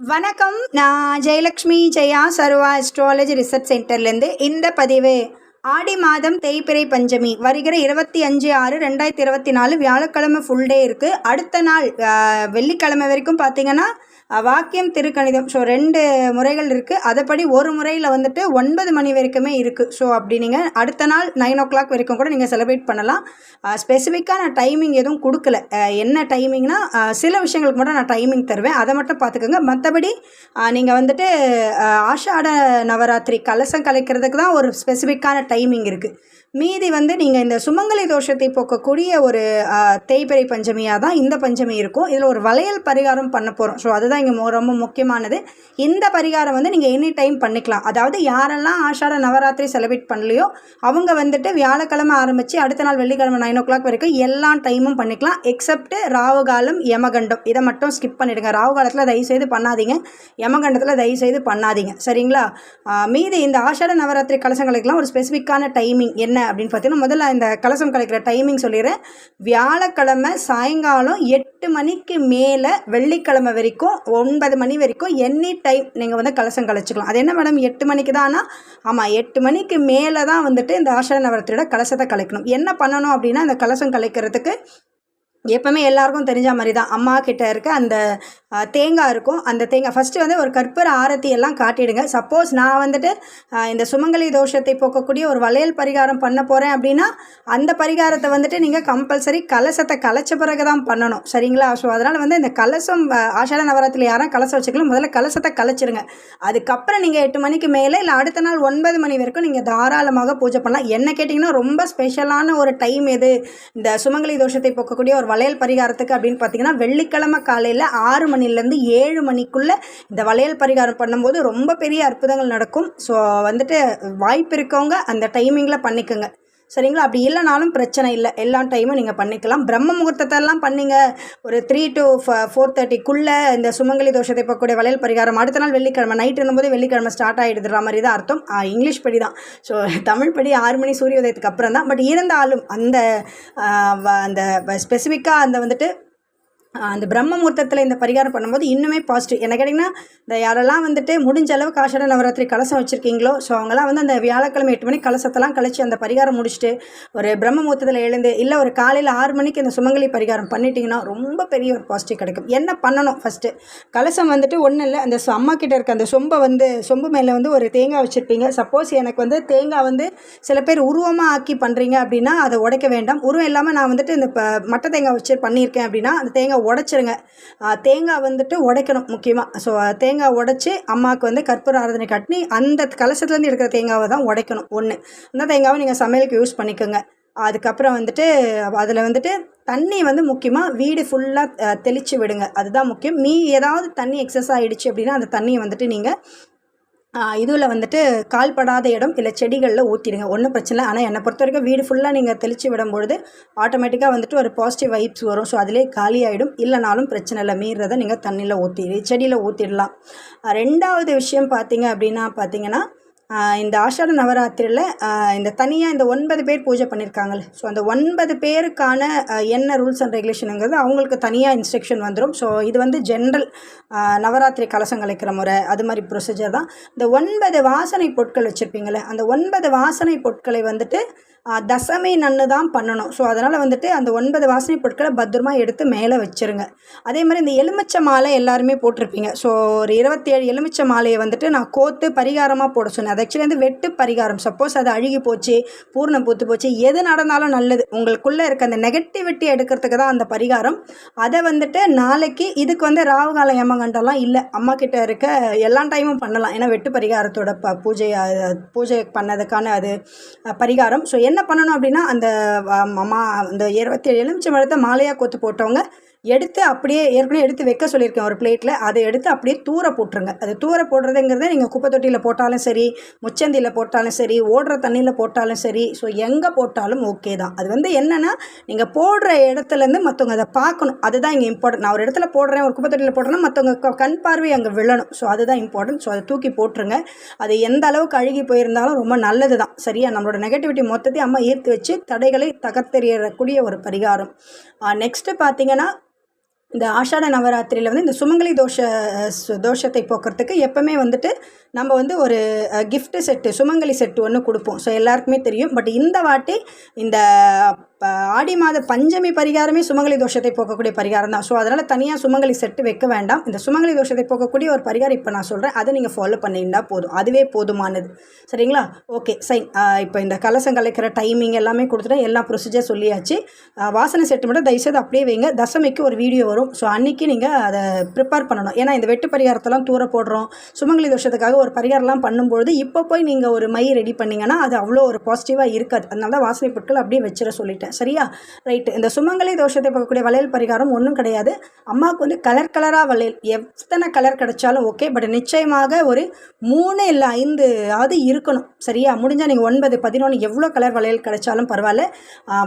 வணக்கம். நான் Jayalakshmi Jaya Sarva astrology research சென்டர்லேருந்து இந்த பதிவு ஆடி மாதம் தேய்பிறை பஞ்சமி. வருகிற இருபத்தி அஞ்சு ஆறு ரெண்டாயிரத்தி இருபத்தி நாலு வியாழக்கிழமை ஃபுல் டே இருக்குது அடுத்த நாள் வெள்ளிக்கிழமை வரைக்கும் பார்த்தீங்கன்னா வாக்கியம் திருக்கணிதம். ஸோ ரெண்டு முறைகள் இருக்குது அதைப்படி ஒரு முறையில் வந்துட்டு ஒன்பது மணி வரைக்குமே இருக்குது ஸோ அப்படி நீங்கள் அடுத்த நாள் நைன் ஓ கிளாக் வரைக்கும் கூட நீங்கள் செலிப்ரேட் பண்ணலாம். ஸ்பெசிஃபிக்காக நான் டைமிங் எதுவும் கொடுக்கல. என்ன டைமிங்னா சில விஷயங்களுக்கு மட்டும் நான் டைமிங் தருவேன். அதை மட்டும் பார்த்துக்கோங்க மற்றபடி நீங்கள் வந்துட்டு ஆஷாட நவராத்திரி கலசம் கலைக்கிறதுக்கு தான் ஒரு ஸ்பெசிஃபிக்கான டைமிங் இருக்குது மீதி வந்து நீங்கள் இந்த சுமங்கலி தோஷத்தை போக்கக்கூடிய ஒரு ஆஹ், பஞ்சமியாக தான் இந்த பஞ்சமி இருக்கும். இதில் ஒரு வளையல் பரிகாரம் பண்ண போகிறோம் ஸோ அதுதான் இங்கே ரொம்ப முக்கியமானது. இந்த பரிகாரம் வந்து நீங்கள் எனி டைம் பண்ணிக்கலாம். அதாவது யாரெல்லாம் ஆஷாட நவராத்திரி செலிப்ரேட் பண்ணலையோ அவங்க வந்துட்டு வியாழக்கிழமை ஆரம்பித்து அடுத்த நாள் வெள்ளிக்கிழமை நைன் ஓ கிளாக் வரைக்கும் எல்லா டைமும் பண்ணிக்கலாம். எக்ஸப்ட் ராவுகாலம் யமகண்டம். இதை மட்டும் ஸ்கிப் பண்ணிடுங்க. ராவு காலத்தில் தயவுசெய்து பண்ணாதீங்க. யமகண்டத்தில் தயவுசெய்து பண்ணாதீங்க. சரிங்களா? மீதி இந்த ஆஷாட நவராத்திரி கலசங்களுக்கெல்லாம் ஒரு ஸ்பெசிஃபிக்கான டைமிங் என்ன அப்படின்னு பார்த்தீங்கன்னா முதல்ல இந்த கலசம் கலைக்கிற டைமிங் சொல்லிடுறேன். வியாழக்கிழமை சாயங்காலம் எட்டு மணிக்கு மேலே வெள்ளிக்கிழமை வரைக்கும் ஒன்பது மணி வரைக்கும் எனி டைம் நீங்கள் வந்து கலசம் கலைச்சிக்கலாம். அது என்ன மேடம் எட்டு மணிக்கு தானா ஆமாம் எட்டு மணிக்கு மேலே தான் வந்துட்டு இந்த ஆஷாட நவராத்திரியோட கலசத்தை கலைக்கணும். என்ன பண்ணணும் அப்படின்னா அந்த கலசம் கலைக்கிறதுக்கு எப்பவுமே எல்லாருக்கும் தெரிஞ்ச மாதிரி தான். அம்மா கிட்ட இருக்க அந்த தேங்காய் இருக்கும். அந்த தேங்காய் ஃபஸ்ட்டு வந்து ஒரு கற்பூர ஆரத்தி எல்லாம் காட்டிடுங்க. சப்போஸ் நான் வந்துட்டு இந்த சுமங்கலி தோஷத்தை போக்கக்கூடிய ஒரு வளையல் பரிகாரம் பண்ண போகிறேன் அப்படின்னா அந்த பரிகாரத்தை வந்துட்டு நீங்கள் கம்பல்சரி கலசத்தை கலைச்ச பிறகு தான் பண்ணணும். சரிங்களா? ஸோ அதனால் வந்து இந்த கலசம் ஆஷாட நவராத்திரி யாரும் கலசம் வச்சுக்கலாம் முதல்ல கலசத்தை கலைச்சிருங்க. அதுக்கப்புறம் நீங்கள் எட்டு மணிக்கு மேலே இல்லை அடுத்த நாள் ஒன்பது மணி வரைக்கும் நீங்கள் தாராளமாக பூஜை பண்ணலாம். என்ன கேட்டிங்கன்னா ரொம்ப ஸ்பெஷலான ஒரு டைம் எது? இந்த சுமங்கலி தோஷத்தை போக்கக்கூடிய ஒரு வளையல் பரிகாரத்துக்கு அப்படின்னு பார்த்தீங்கன்னா வெள்ளிக்கிழமை காலையில் ஆறு மணி மணிலேருந்து ஏழு மணிக்குள்ளே இந்த வளையல் பரிகாரம் பண்ணும்போது ரொம்ப பெரிய அற்புதங்கள் நடக்கும். ஸோ வந்துட்டு வாய்ப்பு இருக்கவங்க அந்த டைமிங்கில் பண்ணிக்கோங்க. சரிங்களா? அப்படி இல்லைனாலும் பிரச்சனை இல்லை. எல்லா டைமும் நீங்கள் பண்ணிக்கலாம். பிரம்ம முகூர்த்தத்தெல்லாம் பண்ணிங்க. ஒரு த்ரீ டு ஃபோர் தேர்ட்டிக்குள்ளே இந்த சுமங்கலி தோஷத்தை போகக்கூடிய வளையல் பரிகாரம் அடுத்த நாள் வெள்ளிக்கிழமை நைட் என்னும்போது வெள்ளிக்கிழமை ஸ்டார்ட் ஆகிடுற மாதிரி தான் அர்த்தம். இங்கிலீஷ் படி தான். ஸோ தமிழ் படி ஆறு மணி சூரிய உதயத்துக்கு அப்புறம் தான் பட் இருந்தாலும் அந்த வ- அந்த ஸ்பெசிஃபிக்காக அந்த வந்துட்டு அந்த பிரம்ம முகூர்த்தத்தில் இந்த பரிகாரம் பண்ணும்போது இன்னுமே பாசிட்டிவ் என்ன கேட்டிங்கன்னா இந்த யாரெல்லாம் வந்துட்டு முடிஞ்ச அளவுக்கு காசோட நவராத்திரி கலசம் வச்சுருக்கீங்களோ ஸோ அவங்களாம் வந்து அந்த வியாழக்கிழமை எட்டு மணிக்கு கலசத்தெல்லாம் கழிச்சு அந்த பரிகாரம் முடிச்சுட்டு ஒரு பிரம்ம முகூர்த்தத்தில் எழுந்து இல்லை ஒரு காலையில் ஆறு மணிக்கு இந்த சுமங்கலி பரிகாரம் பண்ணிட்டீங்கன்னா ரொம்ப பெரிய ஒரு பாசிட்டிவ் கிடைக்கும். என்ன பண்ணணும் ஃபஸ்ட்டு கலசம் வந்துட்டு ஒன்றும் இல்லை. அந்த அம்மா கிட்ட இருக்க அந்த சொம்பை வந்து சொம்பு மேலே வந்து ஒரு தேங்காய் வச்சுருப்பீங்க. சப்போஸ் எனக்கு வந்து தேங்காய் வந்து சில பேர் உருவமாக ஆக்கி பண்ணுறீங்க அப்படின்னா அதை உடைக்க வேண்டாம். உருவம் இல்லாமல் நான் வந்துட்டு இந்த ப மட்டை தேங்காய் வச்சு பண்ணியிருக்கேன் அப்படின்னா அந்த தேங்காய் உடைச்சிருங்க. தேங்காய் வந்துட்டு உடைக்கணும் முக்கியமாக ஸோ தேங்காய் உடைச்சி அம்மாவுக்கு வந்து கற்பூர ஆராதனை கட்டினி அந்த கலசத்துலேருந்து எடுக்கிற தேங்காவை தான் உடைக்கணும். ஒன்று அந்த தேங்காவை நீங்கள் சமையலுக்கு யூஸ் பண்ணிக்கோங்க. அதுக்கப்புறம் வந்துட்டு அதில் வந்துட்டு தண்ணி வந்து முக்கியமாக வீடு ஃபுல்லாக தெளித்து விடுங்க. அதுதான் முக்கியம். மீ ஏதாவது தண்ணி எக்ஸஸ் ஆகிடுச்சு அப்படின்னா அந்த தண்ணியை வந்துட்டு நீங்கள் இதில் வந்துட்டு கால்படாத இடம் இல்லை செடிகளில் ஊற்றிடுங்க ஒன்றும் பிரச்சனை இல்லை. ஆனால் என்னை பொறுத்த வரைக்கும் வீடு ஃபுல்லாக நீங்கள் தெளித்து விடும்பொழுது ஆட்டோமேட்டிக்காக வந்துட்டு ஒரு பாசிட்டிவ் வைப்ஸ் வரும். ஸோ அதிலே காலி ஆகிடும் இல்லைனாலும் பிரச்சனை இல்லை. மீறதை நீங்கள் தண்ணியில் ஊற்றி செடியில் ஊற்றிடலாம் ரெண்டாவது விஷயம் பார்த்தீங்க அப்படின்னா பார்த்தீங்கன்னா இந்த ஆஷாட நவராத்திரியில் இந்த தனியாக இந்த ஒன்பது பேர் பூஜை பண்ணியிருக்காங்கல்ல ஸோ அந்த ஒன்பது பேருக்கான என்ன ரூல்ஸ் அண்ட் ரெகுலேஷனுங்கிறது அவங்களுக்கு தனியாக இன்ஸ்ட்ரக்ஷன் வந்துடும் ஸோ இது வந்து ஜென்ரல் நவராத்திரி கலசம் கலைக்கிற முறை அது மாதிரி ப்ரொசீஜர் தான். இந்த ஒன்பது வாசனை பொருட்கள் வச்சுருப்பீங்களே அந்த ஒன்பது வாசனை பொருட்களை வந்துட்டு தசமி நன்னு தான் பண்ணணும். ஸோ அதனால் வந்துட்டு அந்த ஒன்பது வாசனை பொருட்களை பத்திரமா எடுத்து மேலே வச்சிருங்க. அதே மாதிரி இந்த எலுமிச்சை மாலை எல்லாருமே போட்டிருப்பீங்க. ஸோ ஒரு இருபத்தேழு எலுமிச்சை மாலையை வந்துட்டு நான் கோத்து பரிகாரமாக போட சொன்னேன். அது ஆக்சுவலி வந்து வெட்டு பரிகாரம். சப்போஸ் அது அழுகி போச்சு பூர்ணம் பூத்து போச்சு எது நடந்தாலும் நல்லது. உங்களுக்குள்ளே இருக்க அந்த நெகட்டிவிட்டி எடுக்கிறதுக்கு தான் அந்த பரிகாரம். அதை வந்துட்டு நாளைக்கு இதுக்கு வந்து ராவுகால ஏமகண்டெல்லாம் இல்லை. அம்மா கிட்ட இருக்க எல்லா டைமும் பண்ணலாம். ஏன்னா வெட்டு பரிகாரத்தோட ப பூஜை பூஜை பண்ணதுக்கான அது பரிகாரம். ஸோ என்ன பண்ணணும் அப்படின்னா அந்த அம்மா அந்த இருபத்தி ஏழு எலுமிச்சை மரத்தை மாலையாக கொத்து போட்டவங்க எடுத்து அப்படியே ஏற்கனவே எடுத்து வைக்க சொல்லியிருக்கேன் ஒரு பிளேட்டில் அதை எடுத்து அப்படியே தூர போட்டுருங்க. அது தூர போடுறதுங்கிறத நீங்கள் குப்பை தொட்டியில் போட்டாலும் சரி முச்சந்தியில் போட்டாலும் சரி ஓடுற தண்ணியில் போட்டாலும் சரி ஸோ எங்கே போட்டாலும் ஓகே தான். அது வந்து என்னென்னா நீங்கள் போடுற இடத்துலேருந்து மற்றவங்க அதை பார்க்கணும். அதுதான் இங்கே இம்பார்ட்டன்ட் நான் ஒரு இடத்துல போடுறேன் ஒரு குப்பை தொட்டியில் போடுறேன்னா மற்றவங்க கண் பார்வை அங்கே விழணும். ஸோ அதுதான் இம்பார்ட்டன்ட் ஸோ அதை தூக்கி போட்டுருங்க. அது எந்த அளவுக்கு அழுகி போயிருந்தாலும் ரொம்ப நல்லது தான். சரியா? நம்மளோட நெகட்டிவிட்டி மொத்தத்தையும் அம்மா ஈர்த்து வச்சு தடைகளை தகர்த்தெறியக்கூடிய ஒரு பரிகாரம். நெக்ஸ்ட்டு பார்த்தீங்கன்னா இந்த ஆஷாட நவராத்திரியில் வந்து இந்த சுமங்கலி தோஷ சு- தோஷத்தை போக்குறதுக்கு எப்போவுமே வந்துட்டு நம்ம வந்து ஒரு கிஃப்ட்டு செட்டு சுமங்கலி செட்டு ஒன்று கொடுப்போம். ஸோ எல்லாருக்குமே தெரியும். பட் இந்த வாட்டி இந்த ப- ஆடி மாத பஞ்சமி பரிகாரமே சுமங்கலி தோஷத்தை போக்கக்கூடிய பரிகாரம் தான். ஸோ அதனால் தனியாக சுமங்கலி செட்டு வைக்க வேண்டாம். இந்த சுமங்கலி தோஷத்தை போக்கக்கூடிய ஒரு பரிகாரம் இப்போ நான் சொல்கிறேன் அதை நீங்கள் ஃபாலோ பண்ணியிருந்தால் போதும். அதுவே போதுமானது. சரிங்களா? ஓகே சைன் இப்போ இந்த கலசம் கலைக்கிற டைமிங் எல்லாமே கொடுத்துட்டேன். எல்லா ப்ரொசீஜர் சொல்லியாச்சு. வாசனை செட்டு மட்டும் தயவுசெய்து அப்படியே வைங்க. தசமிக்கு ஒரு வீடியோ வரும். ஸோ அன்றைக்கி நீங்கள் அதை ப்ரிப்பேர் பண்ணணும். ஏன்னா இந்த வெட்டு பரிகாரத்தெல்லாம் தூர போடுறோம். சுமங்கலி தோஷத்துக்காக ஒரு பரிகாரம்லாம் பண்ணும்பொழுது இப்போ போய் நீங்கள் ஒரு மை ரெடி பண்ணிங்கன்னா அது அவ்வளோ ஒரு பாசிட்டிவாக இருக்காது. அதனால தான் வாசனை பொருட்கள் அப்படியே வச்சிட சொல்லிட்டேன். சரியா? ரைட்டு இந்த சுமங்கலை தோஷத்தை பார்க்கக்கூடிய வளையல் பரிகாரம் ஒன்றும் கிடையாது. அம்மாவுக்கு வந்து கலர் கலராக வளையல். எத்தனை கலர் கிடைச்சாலும் ஓகே பட் நிச்சயமாக ஒரு மூணு இல்லை ஐந்து அது இருக்கணும். சரியா? முடிஞ்சால் நீங்கள் ஒன்பது பதினொன்று எவ்வளோ கலர் வளையல் கிடைச்சாலும் பரவாயில்ல.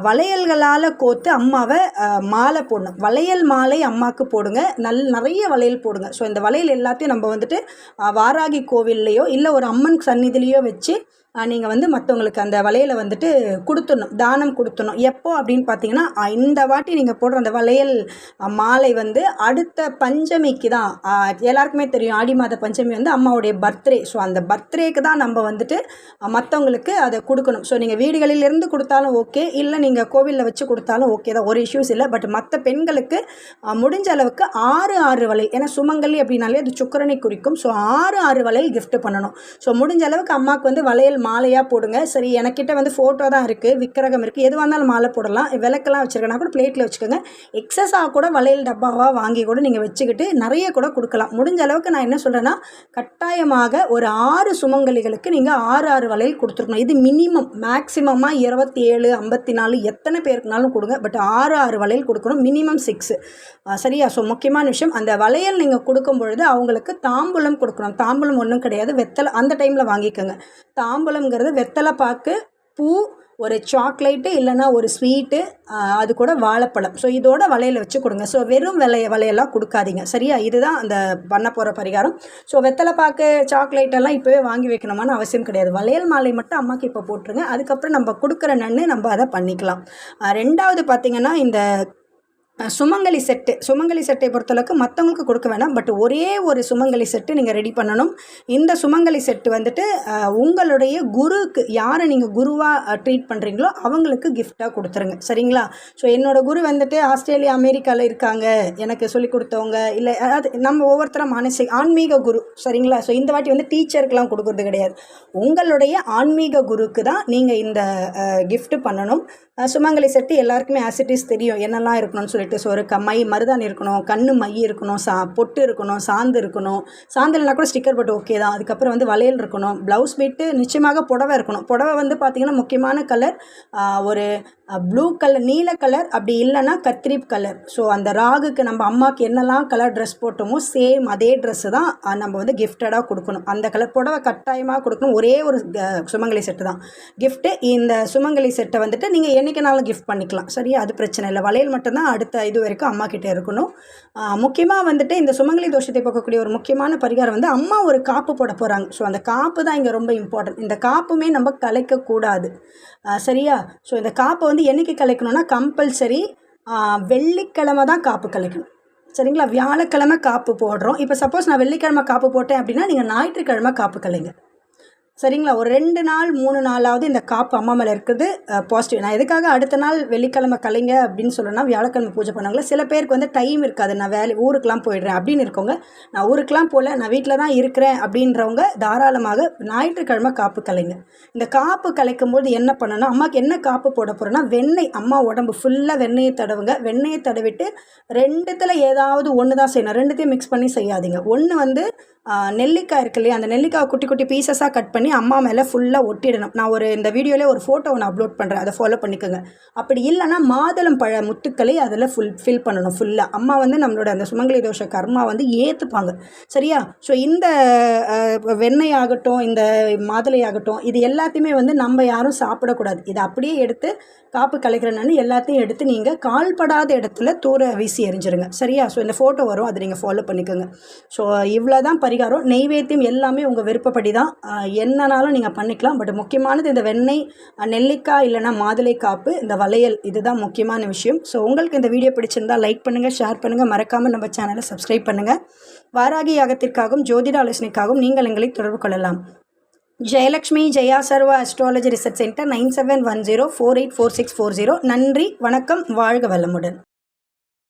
வளையல்களால் கோத்து அம்மாவை மாலை போடணும். வளையல் மாலை அம்மாவுக்கு போடுங்க. நல் நிறைய வளையல் போடுங்க. ஸோ இந்த வளையல் எல்லாத்தையும் நம்ம வந்துட்டு வாராகி கோ கோவில்லையோ இல்லை ஒரு அம்மன் சந்நிதிலேயோ வச்சு நீங்கள் வந்து மற்றவங்களுக்கு அந்த வளையலை வந்துட்டு கொடுத்துடணும் தானம் கொடுத்துடணும். எப்போ அப்படின்னு பார்த்தீங்கன்னா இந்த வாட்டி நீங்கள் போடுற அந்த வளையல் மாலை வந்து அடுத்த பஞ்சமிக்கு தான். எல்லாருக்குமே தெரியும் ஆடி மாத பஞ்சமி வந்து அம்மாவுடைய பர்த்டே. ஸோ அந்த பர்த்டேக்கு தான் நம்ம வந்துட்டு மற்றவங்களுக்கு அதை கொடுக்கணும். ஸோ நீங்கள் வீடுகளிலிருந்து கொடுத்தாலும் ஓகே இல்லை நீங்கள் கோவிலில் வச்சு கொடுத்தாலும் ஓகே தான். ஒரு இஷ்யூஸ் இல்லை. பட் மற்ற பெண்களுக்கு முடிஞ்ச அளவுக்கு ஆறு ஆறு வளையல். ஏன்னா சுமங்கலி அப்படின்னாலே அது சுக்கரனை குறிக்கும். ஸோ ஆறு ஆறு வளையல் கிஃப்ட் பண்ணணும். ஸோ முடிஞ்ச அளவுக்கு அம்மாவுக்கு வந்து வளையல் மாலையாக போடுங்க. சரி எனக்கிட்ட வந்து ஃபோட்டோ தான் இருக்குது விக்கிரகம் இருக்குது எதுவாக இருந்தாலும் மாலை போடலாம். விளக்கெல்லாம் வச்சுருக்கேன்னா கூட பிளேட்டில் வச்சுக்கோங்க. எக்ஸஸாக கூட வளையல் டப்பாவாக வாங்கி கூட நீங்கள் வச்சுக்கிட்டு நிறைய கூட கொடுக்கலாம். முடிஞ்ச அளவுக்கு நான் என்ன சொல்கிறேன்னா கட்டாயமாக ஒரு ஆறு சுமங்கலிகளுக்கு நீங்கள் ஆறு ஆறு வளையல் கொடுத்துருக்கணும். இது மினிமம் மேக்ஸிமமாக இருபத்தி ஏழு ஐம்பத்தி நாலு எத்தனை பேருக்குனாலும் கொடுங்க. பட் ஆறு ஆறு வளையல் கொடுக்கணும் மினிமம் சிக்ஸு சரியா? ஸோ முக்கியமான விஷயம் அந்த வளையல் நீங்கள் கொடுக்கும் பொழுது அவங்களுக்கு தாம்பூலம் கொடுக்கணும். தாம்பூலம் ஒன்றும் கிடையாது. வெத்தலை அந்த டைமில் வாங்கிக்கோங்க. தாம்பூலம் தாம்பூலம்ங்கிறது வெத்தலை பாக்கு பூ ஒரு சாக்லேட்டு இல்லைன்னா ஒரு ஸ்வீட்டு அது கூட வாழைப்பழம். ஸோ இதோட வலையில் வச்சு கொடுங்க. ஸோ வெறும் விலைய வளையெல்லாம் கொடுக்காதீங்க. சரியா? இதுதான் அந்த பண்ண போகிற பரிகாரம். ஸோ வெத்தலை பாக்கு சாக்லேட் எல்லாம் இப்போவே வாங்கி வைக்கணுமான்னு அவசியம் கிடையாது. வளையல் மாலை மட்டும் அம்மாக்கு இப்போ போட்டுருங்க. அதுக்கப்புறம் நம்ம கொடுக்குற நன்னு நம்ம அதை பண்ணிக்கலாம். ரெண்டாவது பார்த்திங்கன்னா இந்த சுமங்கலி செட்டு. சுமங்கலி செட்டை பொறுத்தளவுக்கு மற்றவங்களுக்கு கொடுக்க வேணாம். பட் ஒரே ஒரு சுமங்கலி செட்டு நீங்கள் ரெடி பண்ணணும். இந்த சுமங்கலி செட்டு வந்துட்டு உங்களுடைய குருவுக்கு யாரை நீங்கள் குருவாக ட்ரீட் பண்ணுறீங்களோ அவங்களுக்கு கிஃப்டாக கொடுத்துருங்க. சரிங்களா? ஸோ என்னோட குரு வந்துட்டு ஆஸ்திரேலியா அமெரிக்காவில் இருக்காங்க. எனக்கு சொல்லிக் கொடுத்தவங்க இல்லை அதாவது நம்ம ஒவ்வொருத்தரும் மனசு ஆன்மீக குரு. சரிங்களா? ஸோ இந்த வாட்டி வந்து டீச்சருக்கெலாம் கொடுக்கறது கிடையாது. உங்களுடைய ஆன்மீக குருக்கு தான் நீங்கள் இந்த கிஃப்ட்டு பண்ணணும். சுமங்கலி செட்டு எல்லாருக்குமே ஆசிட்டிஸ் தெரியும். என்னெல்லாம் இருக்கணும்னு சொல்லி சொல்லிட்டு ஸோ ஒரு க மை மருதாணி இருக்கணும் கண்ணு மை இருக்கணும் சா பொட்டு இருக்கணும் சாந்து இருக்கணும். சாந்துலனா கூட ஸ்டிக்கர் போட்டு ஓகே தான். அதுக்கப்புறம் வந்து வளையல் இருக்கணும். ப்ளவுஸ் பிட்டு நிச்சயமாக புடவை இருக்கணும். புடவை வந்து பார்த்திங்கன்னா முக்கியமான கலர் ஒரு ப்ளூ கலர் நீல கலர் அப்படி இல்லைன்னா கத்திரி கலர் ஸோ அந்த ராகுக்கு நம்ம அம்மாவுக்கு என்னெல்லாம் கலர் ட்ரெஸ் போட்டோமோ சேம் அதே ட்ரெஸ்ஸு தான் நம்ம வந்து கிஃப்டடாக கொடுக்கணும். அந்த கலர் புடவை கட்டாயமாக கொடுக்கணும். ஒரே ஒரு சுமங்கலி செட்டு தான். கிஃப்ட்டு இந்த சுமங்கலி செட்டை வந்துட்டு நீங்கள் என்றைக்கினாலும் கிஃப்ட் பண்ணிக்கலாம். சரியா? அது பிரச்சனை இல்லை. வளையல் மட்டும்தான் அடுத்த இது வரைக்கும் அம்மா கிட்டே இருக்கணும். முக்கியமாக வந்துட்டு இந்த சுமங்கலி தோஷத்தை போக்கக்கூடிய ஒரு முக்கியமான பரிகாரம் வந்து அம்மா ஒரு காப்பு போட போகிறாங்க ஸோ அந்த காப்பு தான் இங்கே ரொம்ப இம்பார்ட்டன்ட் இந்த காப்புமே நம்ம கலைக்கக்கூடாது சரியா? ஸோ இந்த காப்பை வந்து என்னைக்கு கலைக்கணும்னா கம்பல்சரி வெள்ளிக்கிழமை தான் காப்பு கலைக்கணும். சரிங்களா? வியாழக்கிழமை காப்பு போடுறோம். இப்போ சப்போஸ் நான் வெள்ளிக்கிழமை காப்பு போட்டேன் அப்படின்னா நீங்கள் ஞாயிற்றுக்கிழமை காப்பு கலைங்க. சரிங்களா? ஒரு ரெண்டு நாள் மூணு நாளாவது இந்த காப்பு அம்மா மேலே இருக்குது. பாசிட்டிவ் நான் எதுக்காக அடுத்த நாள் வெள்ளிக்கிழமை கலைங்க அப்படின்னு சொல்லணும்னா வியாழக்கிழமை பூஜை பண்ணாங்களே சில பேருக்கு வந்து டைம் இருக்காது. நான் வேலை ஊருக்கெலாம் போயிடுறேன் அப்படின்னு இருக்கவங்க நான் ஊருக்கெலாம் போகல நான் வீட்டில் தான் இருக்கிறேன் அப்படின்றவங்க தாராளமாக ஞாயிற்றுக்கிழமை காப்பு கலைங்க. இந்த காப்பு கலைக்கும் போது என்ன பண்ணணும்? அம்மாவுக்கு என்ன காப்பு போட போகிறோன்னா வெண்ணெய் அம்மா உடம்பு ஃபுல்லாக வெண்ணெயை தடவுங்க. வெண்ணெயை தடவிட்டு ரெண்டுத்தில் ஏதாவது ஒன்று தான் செய்யணும். ரெண்டுத்தையும் மிக்ஸ் பண்ணி செய்யாதீங்க. ஒன்று வந்து நெல்லிக்காய் இருக்கு இல்லையா? அந்த நெல்லிக்காய் குட்டி குட்டி பீசஸாக கட் பண்ணி அம்மா மேலே ஃபுல்லாக ஒட்டிடணும். நான் ஒரு இந்த வீடியோவில் ஒரு ஃபோட்டோ ஒன்று அப்லோட் பண்ணுறேன் அதை ஃபாலோ பண்ணிக்கோங்க. அப்படி இல்லைன்னா மாதுளம் பழ முத்துக்களை அதில் ஃபுல் ஃபில் பண்ணணும் ஃபுல்லாக அம்மா வந்து நம்மளோட அந்த சுமங்கலி தோஷ கர்மா வந்து ஏற்றுப்பாங்க சரியா? ஸோ இந்த அஹ், வெண்ணெய் ஆகட்டும் இந்த மாதுளை ஆகட்டும் இது எல்லாத்தையுமே வந்து நம்ம யாரும் சாப்பிடக்கூடாது. இதை அப்படியே எடுத்து காப்பு கலைக்கிறேன்னு எல்லாத்தையும் எடுத்து நீங்கள் கால்படாத இடத்துல தூர வீசி எறிஞ்சிருங்க. சரியா? ஸோ இந்த ஃபோட்டோ வரும். அதை நீங்கள் ஃபாலோ பண்ணிக்கோங்க. ஸோ இவ்வளோ தான் பரிகாரம். நெய்வேத்தியம் எல்லாமே உங்கள் விருப்பப்படி தான் என் என்னனாலும் நீங்கள் பண்ணிக்கலாம். பட் முக்கியமானது இந்த வெண்ணெய் நெல்லிக்காய் இல்லைன்னா மாதுளை காப்பு இந்த வளையல் இதுதான் முக்கியமான விஷயம். ஸோ உங்களுக்கு இந்த வீடியோ பிடிச்சிருந்தா லைக் பண்ணுங்கள் ஷேர் பண்ணுங்கள் மறக்காமல் நம்ம சேனலை சப்ஸ்கிரைப் பண்ணுங்கள் வாராகி யாகத்திற்காகவும் ஜோதிட ஆலோசனைக்காகவும் நீங்கள் எங்களை தொடர்பு கொள்ளலாம். Jayalakshmi Jaya Sarva astrology research centre nine seven one zero four eight four six four zero. நன்றி வணக்கம் வாழ்க வளமுடன்.